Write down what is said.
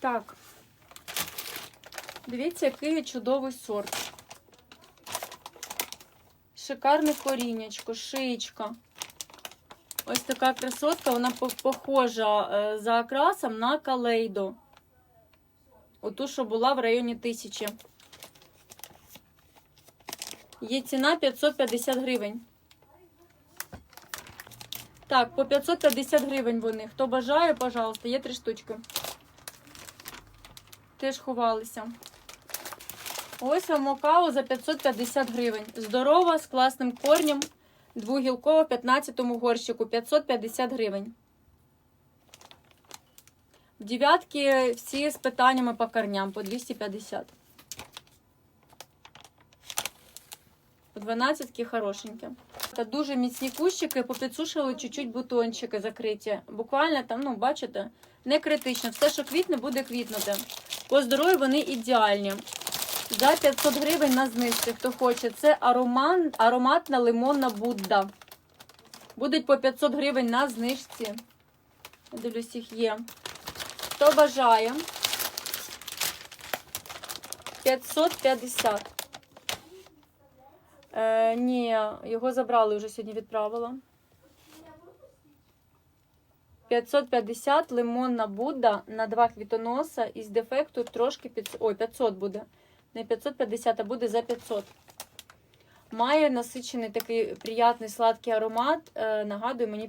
Так. Дивіться, який чудовий сорт. Шикарне коріннячко, шиєчка. Ось така красотка, вона похожа е, за окрасом на калейдо. Оту, що була в районі тисячі. Є ціна 550 гривень. Так, по 550 гривень вони. Хто бажає, пожалуйста, є три штучки. Теж ховалися. Ось вам мокао за 550 гривень. Здорова, з класним корнем. Двогілкова 15-му горщику 550 гривень. В дев'ятки всі з питаннями по корням по 250. У 12 хорошенькі. Та дуже міцні кущики, попідсушили чуть-чуть бутончики закриті. Буквально там, ну, бачите, не критично. Все, що квітне, буде квітнути. По здоров'ю вони ідеальні. За 500 гривень на знижці, хто хоче. Це ароман, ароматна лимонна Будда. Будуть по 500 гривень на знижці. Дивлюсь, їх є. Хто бажає? 550. Е, ні, його забрали вже сьогодні відправила. 550 лимонна Будда на два квітоноса із дефекту трошки під... Ой, 500 буде. Не 550, а буде за 500. Має насичений такий приятний сладкий аромат. Е, нагадує мені